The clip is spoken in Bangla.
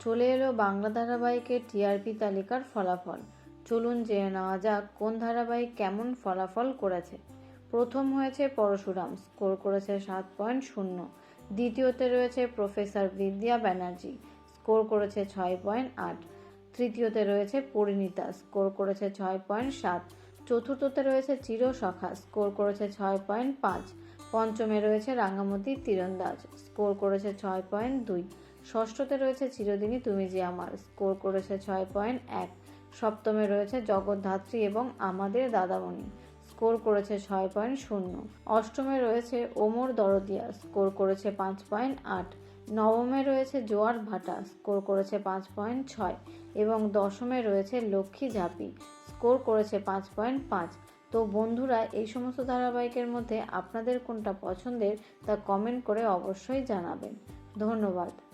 চলে এলো বাংলা ধারাবাহিকের টিআরপি তালিকার ফলাফল। চলুন জেনে নেওয়া যাক কোন ধারাবাহিক কেমন ফলাফল করেছে। প্রথম হয়েছে পরশুরাম, স্কোর করেছে সাত পয়েন্ট শূন্য। দ্বিতীয়তে রয়েছে প্রফেসর বিদ্যা ব্যানার্জি, স্কোর করেছে ছয় পয়েন্ট আট। তৃতীয়তে রয়েছে পরিণীতা, স্কোর করেছে ছয় পয়েন্ট সাত। চতুর্থতে রয়েছে চিরসখা, স্কোর করেছে ছয় পয়েন্ট পাঁচ। পঞ্চমে রয়েছে রাঙামতি তীরন্দাজ, স্কোর করেছে ছয় পয়েন্ট দুই। ষষ্ঠতে রয়েছে চিরদিনই তুমি যে আমার স্কোর করেছে ছয় পয়েন্ট এক। সপ্তমে রয়েছে জগদ্ধাত্রী এবং আমাদের দাদামণি, স্কোর করেছে ছয় পয়েন্ট শূন্য। অষ্টমে রয়েছে ওমর দরদিয়া, স্কোর করেছে পাঁচ পয়েন্ট আট। নবমে রয়েছে জোয়ার ভাটা, স্কোর করেছে পাঁচ পয়েন্ট ছয়। এবং দশমে রয়েছে লক্ষ্মী ঝাঁপি, স্কোর করেছে পাঁচ পয়েন্ট পাঁচ। তো বন্ধুরা, এই সমস্ত ধারাবাহিকের মধ্যে আপনাদের কোনটা পছন্দের তা কমেন্ট করে অবশ্যই জানাবেন। ধন্যবাদ।